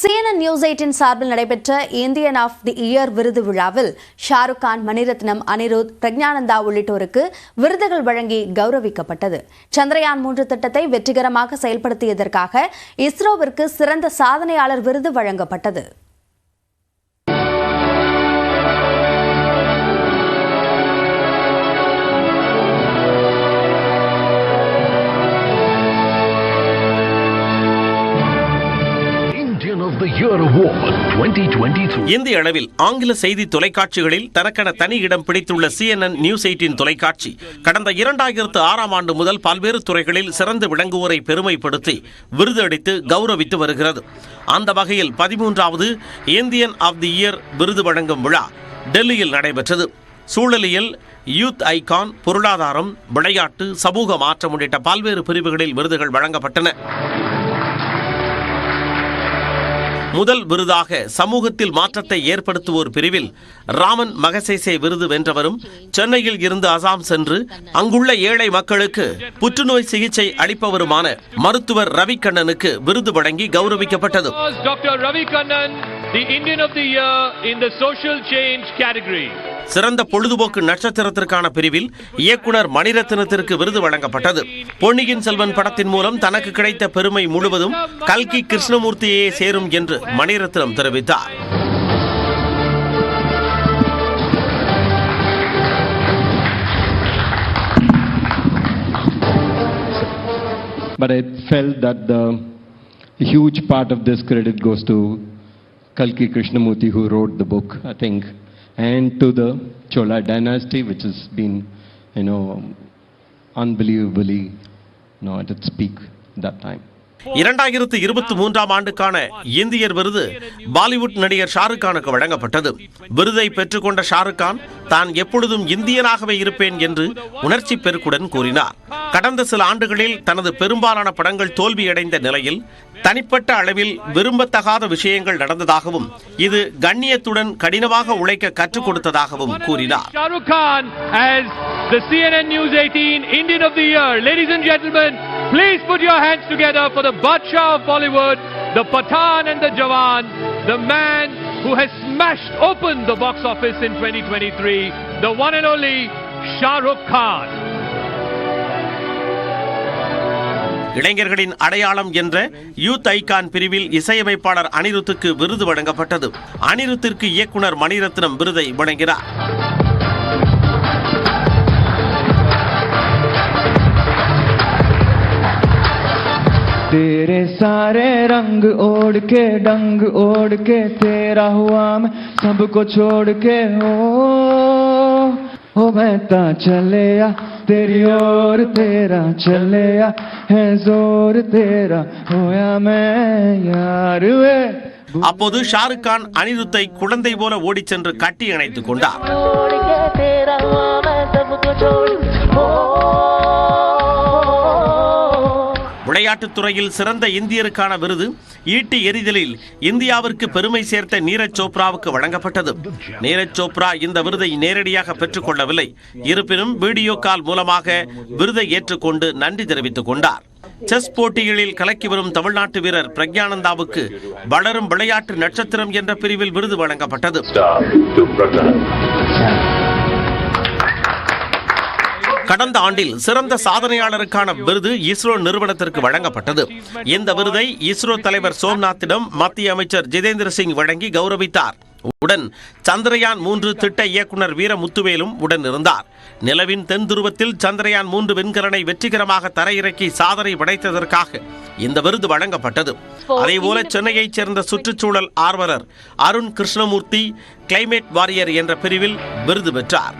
CNN news eighteen சார்பில் நடைபெற்ற Indian of the year விருது விழாவில் ஷாருக் கான் மணிரத்னம் அனிருத் பிரக்ஞானந்தா உள்ளிட்டோருக்கு விருதுகள் வழங்கி கௌரவிக்கப்பட்டது. சந்திரயான் மூன்று திட்டத்தை வெற்றிகரமாக செயல்படுத்தியதற்காக இஸ்ரோவிற்கு சிறந்த சாதனையாளர் விருது வழங்கப்பட்டது. இந்திய அளவில் ஆங்கில செய்தி தொலைக்காட்சிகளில் தனக்கென தனி இடம் பிடித்துள்ள சிஎன்என் நியூஸ் எயிட்டின் தொலைக்காட்சி கடந்த இரண்டாயிரத்து ஆறாம் ஆண்டு முதல் பல்வேறு துறைகளில் சிறந்து விளங்குவோரை பெருமைப்படுத்தி விருது அளித்து கௌரவித்து வருகிறது. அந்த வகையில் பதிமூன்றாவது இந்தியன் ஆஃப் தி இயர் விருது வழங்கும் விழா டெல்லியில் நடைபெற்றது. சூழலியல் யூத் ஐகான் பொருளாதாரம் விளையாட்டு சமூக மாற்றம் உள்ளிட்ட பல்வேறு பிரிவுகளில் விருதுகள் வழங்கப்பட்டன. முதல் விருதாக சமூகத்தில் மாற்றத்தை ஏற்படுத்துவோர் பிரிவில் ராமன் மகசேசே விருது வென்றவரும் சென்னையில் இருந்து அசாம் சென்று அங்குள்ள ஏழை மக்களுக்கு புற்றுநோய் சிகிச்சை அளிப்பவருமான மருத்துவர் ரவிக்கண்ணனுக்கு விருது வழங்கி கௌரவிக்கப்பட்டது doctor Dr. Ravi Kannan, the Indian of the Year in the Social சிறந்த பொழுதுபோக்கு நட்சத்திரத்திற்கான பிரிவில் இயக்குனர் மணிரத்னத்திற்கு விருது வழங்கப்பட்டது. பொன்னியின் செல்வன் படத்தின் மூலம் தனக்கு கிடைத்த பெருமை முழுவதும் கல்கி கிருஷ்ணமூர்த்தியே சேரும் என்று மணிரத்னம் தெரிவித்தார். But I felt that the huge part of this credit goes to Kalki Krishnamurti, who wrote the book, I think, and to the Chola dynasty, which has been, you know, unbelievably, you know, at its peak that time. இரண்டாயிரத்து இருபத்தி மூன்றாம் ஆண்டுக்கான இந்தியர் விருது பாலிவுட் நடிகர் ஷாருக் கானுக்கு வழங்கப்பட்டது. விருதை பெற்றுக்கொண்ட ஷாருக் கான் தான் எப்பொழுதும் இந்தியனாகவே இருப்பேன் என்று உணர்ச்சி பெருக்குடன் கூறினார். கடந்த சில ஆண்டுகளில் தனது பெரும்பாலான படங்கள் தோல்வியடைந்த நிலையில் தனிப்பட்ட அளவில் விரும்பத்தகாத விஷயங்கள் நடந்ததாகவும் இது கண்ணியத்துடன் கடினமாக உழைக்க கற்றுக் கொடுத்ததாகவும் கூறினார். Shah Rukh as the CNN News 18 Indian of the Year. Ladies and gentlemen, please put your hands together for the Badshah of Bollywood, the Pathan and the Jawan, the man who has smashed open the box office in 2023, the one and only Shah Rukh Khan. இளைஞர்களின் அடையாளம் என்ற youth icon பிரிவில் இசையமைப்பாளர் அனிருத்துக்கு விருது வழங்கப்பட்டது அனிருத்திற்கு இயக்குனர் மணிரத்னம் விருதை வழங்கினார் तेरे सारे रंग ओढ़ के डंग ओढ़ के तेरा हुआ मैं सबको छोड़ के हो हो बहता चले आ तेरी ओर तेरा चले आ है जोर तेरा होया मैं यार वे அப்போது ஷாருக் கான் அனிருத்தை குழந்தை போல ஓடிச் சென்று கட்டி அணைத்துக் கொண்டார் விளையாட்டுத் துறையில் சிறந்த இந்தியருக்கான விருது ஈட்டி எறிதலில் இந்தியாவிற்கு பெருமை சேர்த்த நீரஜ் சோப்ராவுக்கு வழங்கப்பட்டது. நீரஜ் சோப்ரா இந்த விருதை நேரடியாக பெற்றுக்கொள்ளவில்லை இருப்பினும் வீடியோ கால் மூலமாக விருதை ஏற்றுக்கொண்டு நன்றி தெரிவித்துக் கொண்டார். செஸ் போட்டிகளில் கலக்கி வரும் தமிழ்நாட்டு வீரர் பிரக்யானந்தாவுக்கு வளரும் விளையாட்டு நட்சத்திரம் என்ற பிரிவில் விருது வழங்கப்பட்டது. கடந்த ஆண்டில் சிறந்த சாதனையாளருக்கான விருது இஸ்ரோ நிறுவனத்திற்கு வழங்கப்பட்டது. இந்த விருதை இஸ்ரோ தலைவர் சோம்நாத்திடம் மத்திய அமைச்சர் ஜிதேந்திர சிங் வழங்கி கௌரவித்தார். உடன் சந்திரயான் மூன்று திட்ட இயக்குனர் வீரமுத்துவேலும் உடன் இருந்தார் நிலவின் தென் துருவத்தில் சந்திரயான் மூன்று விண்கலனை வெற்றிகரமாக தரையிறக்கி சாதனை படைத்ததற்காக இந்த விருது வழங்கப்பட்டது. அதேபோல சென்னையைச் சேர்ந்த சுற்றுச்சூழல் ஆர்வலர் அருண் கிருஷ்ணமூர்த்தி கிளைமேட் வாரியர் என்ற பிரிவில் விருது பெற்றார்.